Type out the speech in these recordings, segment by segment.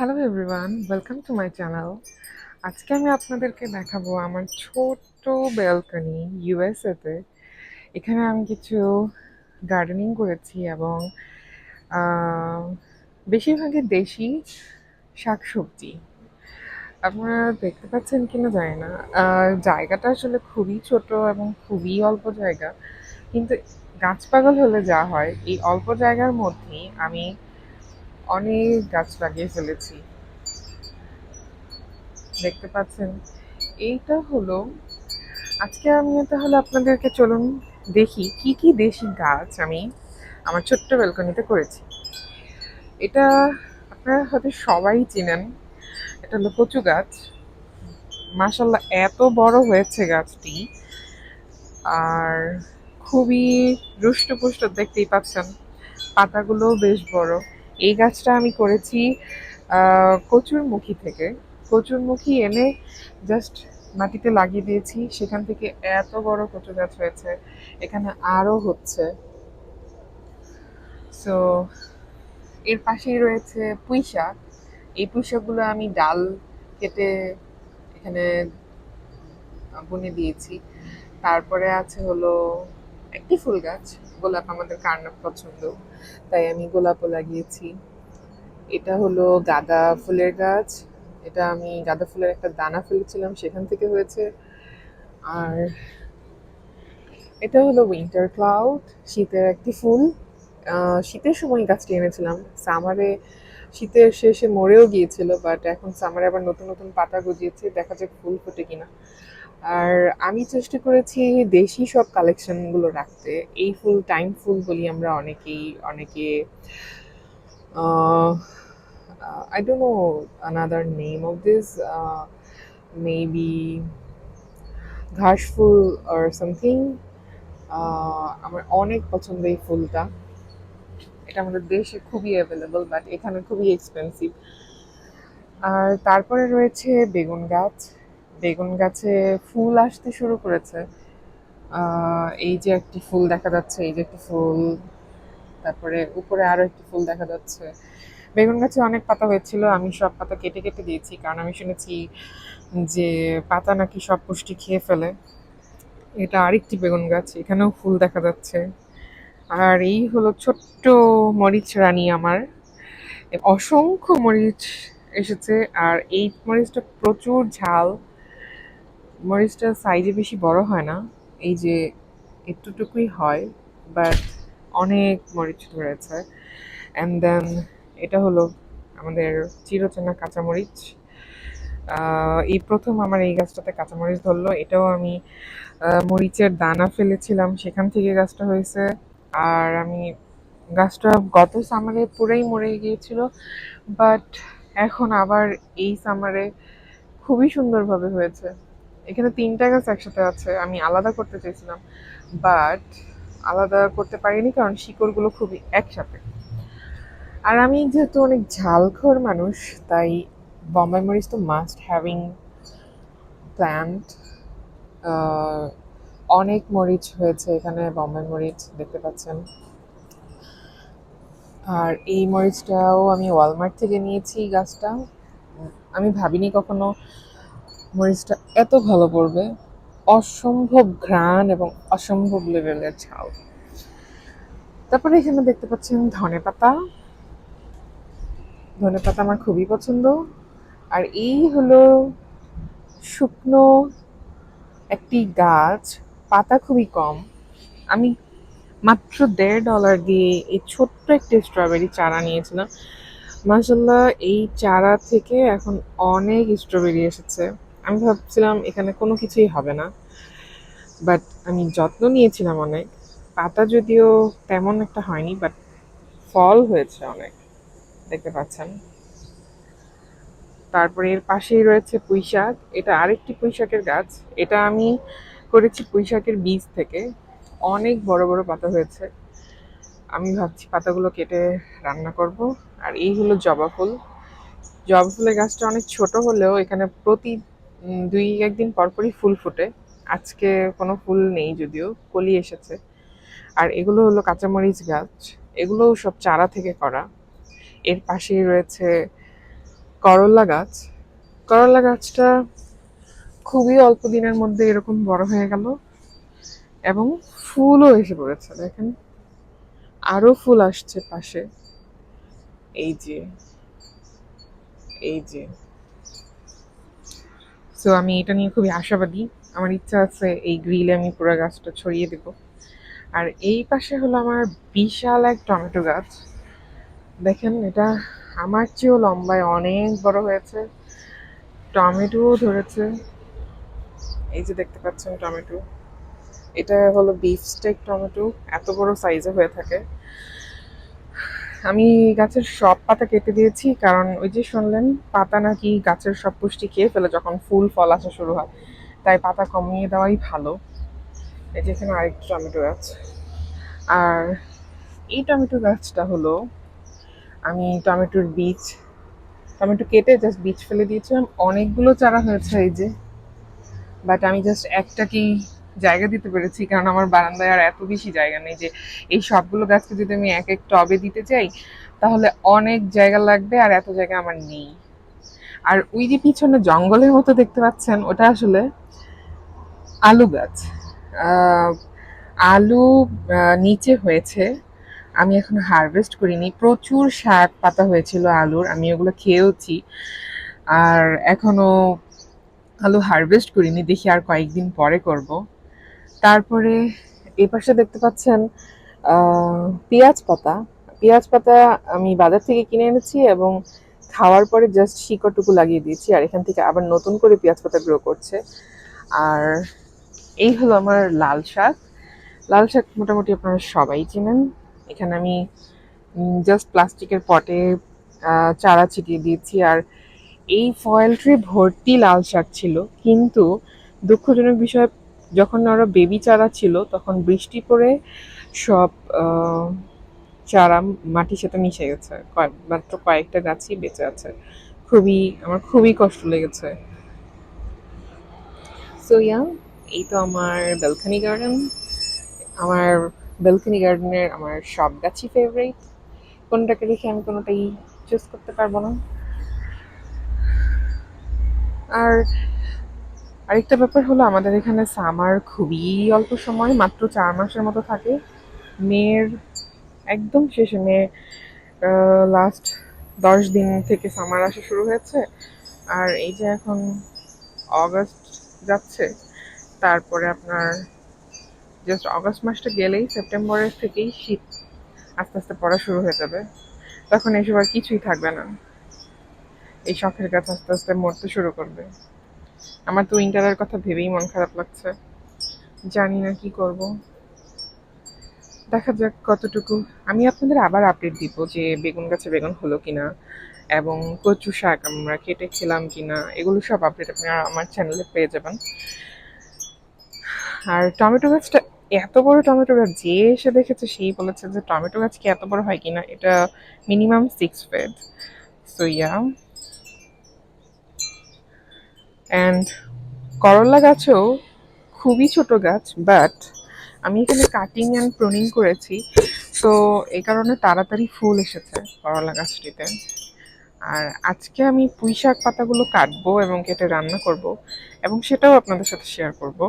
Hello everyone welcome to my channel আজকে আমি আপনাদেরকে দেখাবো আমার ছোট্ট ব্যালকনি ইউএসএতে এখানে আমি কিছু গার্ডেনিং করেছি এবং বেশিরভাগই দেশি শাকসবজি। আপনারা দেখতে পাচ্ছেন কিনা জানি না। জায়গাটা আসলে খুবই ছোট এবং খুবই অল্প জায়গা। কিন্তু গাছ পাগল হলে যা হয়, এই অল্প জায়গার মধ্যেই আমি অনেক গাছ লাগিয়ে ফেলেছি। দেখতে পাচ্ছেন? এইটা হলো, আজকে আমি তাহলে আপনাদেরকে চলুন দেখি কি কি দেশি গাছ আমি আমার ছোট্ট ব্যালকনিতে করেছি। এটা আপনারা হয়তো সবাই চিনেন, এটা হলো কচু গাছ। মাশাল্লাহ এত বড় হয়েছে গাছটি। আর খুবই রুষ্টপুষ্ট, দেখতেই পাচ্ছেন। পাতাগুলোও বেশ বড়। এই গাছটা আমি করেছি কচুরমুখী থেকে। কচুরমুখী এনে জাস্ট মাটিতে লাগিয়ে দিয়েছি। সেখান থেকে এত বড় কচু গাছ হয়েছে, এখানে আরও হচ্ছে। সো এর পাশেই রয়েছে পুঁই শাক। এই পুঁই শাকগুলো আমি ডাল কেটে এখানে বুনে দিয়েছি। তারপরে আছে হলো একটি ফুল গাছ। গোলাপ আমাদের কার না পছন্দ? তাই আমি গোলাপও লাগিয়েছি। এটা হলো গাঁদা ফুলের গাছ। এটা আমি গাঁদা ফুলের একটা দানা ফেলেছিলাম, সেখান থেকে হয়েছে। আর এটা হলো উইন্টার ক্লাউড শীতের একটি ফুল। শীতের সময় গাছটি এনেছিলাম। সামারে শীতের শেষে মরেও গিয়েছিল বাট এখন সামারে আবার নতুন নতুন পাতা গজিয়েছে দেখা যাক ফুল ফোটে কিনা আর আমি চেষ্টা করেছি দেশি সব কালেকশনগুলো রাখতে এই ফুল টাইম ফুল বলি আমরা অনেকেই অনেকে uh, uh, I another name of this maybe ঘাস ফুল something. Uh, আমার অনেক পছন্দ এই ফুলটা এটা আমাদের দেশে খুবই অ্যাভেলেবল বাট এখানে খুবই এক্সপেন্সিভ আর তারপরে রয়েছে বেগুন গাছ। বেগুন গাছে ফুল আসতে শুরু করেছে। এই যে একটি ফুল দেখা যাচ্ছে, এই যে একটি ফুল। তারপরে উপরে আরও একটি ফুল দেখা যাচ্ছে। বেগুন গাছে অনেক পাতা হয়েছিল, আমি সব পাতা কেটে কেটে দিয়েছি, কারণ আমি শুনেছি যে পাতা নাকি সব পুষ্টি খেয়ে ফেলে। এটা আরেকটি বেগুন গাছ, এখানেও ফুল দেখা যাচ্ছে। আর এই হলো ছোট্ট মরিচ রানী আমার। অসংখ্য মরিচ এসেছে আর এই মরিচটা প্রচুর ঝাল। মরিচটা সাইজে বেশি বড় হয় না, এই যে একটুটুকুই হয় বাট অনেক মরিচ ধরেছে। অ্যান্ড দেন এটা হলো আমাদের চিরচেনা কাঁচামরিচ। এই প্রথম আমার এই গাছটাতে কাঁচামরিচ ধরলো, এটাও আমি মরিচের দানা ফেলেছিলাম, সেখান থেকে গাছটা হয়েছে। আর আমি গাছটা গত সামারে পুরাই মরে গিয়েছিল বাট এখন আবার এই সামারে খুবই সুন্দরভাবে হয়েছে। এখানে তিনটা গাছ একসাথে আছে, আমি আলাদা করতে চেয়েছিলাম বাট আলাদা করতে পারিনি কারণ শিকড়গুলো খুবই একসাথে। আর আমি যেহেতু অনেক ঝালখোর মানুষ, তাই বম্বাই মরিচ তো মাস্ট হ্যাভিং প্ল্যান্ট অনেক মরিচ হয়েছে এখানে বম্বাই মরিচ দেখতে পাচ্ছেন। আর এই মরিচটাও আমি ওয়ালমার্ট থেকে নিয়েছি গাছটা। আমি ভাবিনি কখনো মরিচটা এত ভালো পড়বে। অসম্ভব ঘ্রাণ এবং অসম্ভব লেভেলের ঝাল। তারপরে এখানে দেখতে পাচ্ছেন ধনে পাতা। ধনে পাতা আমার খুবই পছন্দ। আর এই হলো শুকনো একটি গাছ। পাতা খুবই কম। আমি মাত্র দেড় ডলার দিয়ে এই ছোট্ট একটি স্ট্রবেরি চারা নিয়েছিলাম। মাসাল্লাহ এই চারা থেকে এখন অনেক স্ট্রবেরি এসেছে। আমি ভাবছিলাম এখানে কোনো কিছুই হবে না। বাট আমি যত্ন নিয়েছিলাম অনেক। পাতা যদিও তেমন একটা হয়নি বাট ফল হয়েছে অনেক। দেখতে পাচ্ছেন। তারপরে এর পাশেই রয়েছে পুঁই শাক এটা আরেকটি পুঁই শাকের গাছ। এটা আমি করেছি পুঁই শাকের বীজ থেকে। অনেক বড় বড় পাতা হয়েছে। আমি ভাবছি পাতাগুলো কেটে রান্না করব। আর এই হলো জবা ফুল। জবা ফুলের গাছটা অনেক ছোট হলেও এখানে প্রতি দুই একদিন পরপরই ফুল ফোটে। আজকে কোনো ফুল নেই যদিও, কলি এসেছে। আর এগুলো হলো কাঁচামরিচ গাছ। এগুলোও সব চারা থেকে করা। এর পাশেই রয়েছে করলা গাছ। করলা গাছটা খুবই অল্প দিনের মধ্যে এরকম বড় হয়ে গেল। এবং ফুলও এসে পড়েছে, দেখেন। আরও ফুল আসছে পাশে। এই যে এই যে। সো আমি এটা নিয়ে খুবই আশাবাদী। আমার ইচ্ছা আছে এই গ্রিলে আমি পুরো গাছটা ছড়িয়ে দেব। আর এই পাশে হলো আমার বিশাল এক টমেটো গাছ। দেখেন, এটা আমার চেয়েও লম্বায় অনেক বড় হয়েছে। টমেটোও ধরেছে। এই যে দেখতে পাচ্ছেন টমেটো। এটা হলো বিফ স্টেক টমেটো, এত বড় সাইজে হয়ে থাকে। আমি গাছের সব পাতা কেটে দিয়েছি, কারণ ওই যে শুনলেন, পাতা নাকি গাছের সব পুষ্টি খেয়ে ফেলে যখন ফুল, ফল আসা শুরু হয়। তাই পাতা কমিয়ে দেওয়াই ভালো। এই যে এখানে আরেকটি টমেটো গাছ। আর এই টমেটো গাছটা হলো, আমি টমেটোর বীজ, টমেটো কেটে জাস্ট বীজ ফেলে দিয়েছিলাম। অনেকগুলো চারা হয়েছে এই যে। বাট আমি জাস্ট একটাকেই জায়গা দিতে পেরেছি, কারণ আমার বারান্দায় আর এত বেশি জায়গা নেই যে এই সবগুলো গাছকে যদি আমি এক এক টবে দিতে চাই, তাহলে অনেক জায়গা লাগবে আর এত জায়গা আমার নেই। আর ওই যে পিছনে জঙ্গলের মতো দেখতে পাচ্ছেন, ওটা আসলে আলু গাছ। আলু নিচে হয়েছে। আমি এখন হারভেস্ট করিনি। প্রচুর শাক পাতা হয়েছিল আলুর, আমি ওগুলো খেয়েওছি। আর এখনও আলু হারভেস্ট করিনি, দেখি আর কয়েকদিন পরে করব। তারপরে এ পাশে দেখতে পাচ্ছেন পেঁয়াজ পাতা। পেঁয়াজ পাতা আমি বাজার থেকে কিনে এনেছি এবং খাওয়ার পরে জাস্ট শিকড়টুকু লাগিয়ে দিয়েছি আর এখান থেকে আবার নতুন করে পেঁয়াজ পাতা গ্রো করছে। আর এই হলো আমার লাল শাক। লাল শাক মোটামুটি আপনারা সবাই চেনেন। এখানে আমি জাস্ট প্লাস্টিকের পটে চারা ছিটিয়ে দিয়েছি আর এই ফয়েল ট্রে ভর্তি লাল শাক ছিল, কিন্তু দুঃখজনক বিষয়, যখন ওরা বেবি চারা ছিল, তখন বৃষ্টি পড়ে সব চারা মাটির সাথে মিশে গেছে। মাত্র কয়েকটা গাছই বেঁচে আছে। খুবই, আমার খুবই কষ্ট লেগেছে। সো ইয়া এই তো আমার বেলকনি গার্ডেন আমার বেলকনি গার্ডেনের আমার সব গাছই ফেভারিট কোনটাকে রেখে আমি কোনোটাই চুজ করতে পারব না। আর আরেকটা ব্যাপার হলো, আমাদের এখানে সামার খুবই অল্প সময়, মাত্র চার মাসের মতো থাকে। মেয়ের একদম শেষে, মেয়ে লাস্ট দশ দিন থেকে সামার আসা শুরু হয়েছে। আর এই যে এখন অগস্ট যাচ্ছে, তারপরে আপনার জাস্ট অগস্ট মাসটা গেলেই সেপ্টেম্বরের থেকেই শীত আস্তে আস্তে পড়া শুরু হয়ে যাবে। তখন এসব আর কিছুই থাকবে না। এই শখের গাছ আস্তে আস্তে মরতে শুরু করবে। আমার তো উইন্টারের কথা ভেবেই মন খারাপ লাগছে। জানি না কি করব। দেখা যাক কতটুকু। আমি আপনাদের আবার আপডেট দিব যে বেগুন গাছে বেগুন হলো কিনা এবং কচু শাক আমরা কেটে খেলাম কিনা, এগুলো সব আপডেট আপনারা আমার চ্যানেলে পেয়ে যাবেন। আর টমেটো গাছটা, এত বড় টমেটো গাছ, যে এসে দেখেছে সেই বলেছে যে টমেটো গাছ কি এত বড় হয় কিনা, এটা minimum six feet so yeah and করলা গাছও খুবই ছোট গাছ বাট আমি এখানে কাটিং অ্যান্ড প্রুনিং করেছি। তো এই কারণে তাড়াতাড়ি ফুল এসেছে করলা গাছটিতে। আর আজকে আমি পুঁই শাক পাতাগুলো কাটবো এবং কেটে রান্না করব এবং সেটাও আপনাদের সাথে শেয়ার করব।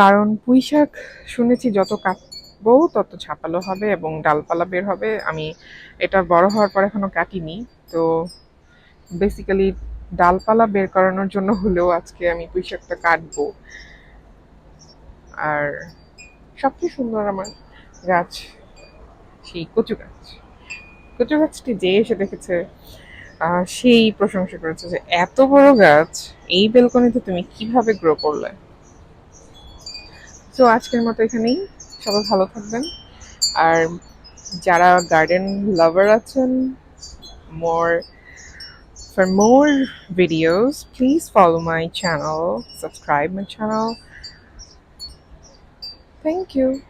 কারণ পুঁই শাক শুনেছি যত কাটবো তত ঝাপালো হবে এবং ডালপালা বের হবে। আমি এটা বড় হওয়ার পর এখনও কাটিনি। তো বেসিক্যালি ডালপালা বের করানোর জন্য হলেও আজকে আমি পুঁই শাকটা কাটবো। আর সবচেয়ে সুন্দর আমার গাছ সেই কচু গাছ। কচু গাছটি যে এসে দেখেছে সেই প্রশংসা করেছে যে এত বড় গাছ, এই বেলকনিতে তুমি কীভাবে গ্রো করলে? তো আজকের মতো এখানেই। সবাই ভালো থাকবেন। আর যারা গার্ডেন লাভার আছেন মোর For more videos, please follow my channel, subscribe my channel. Thank you.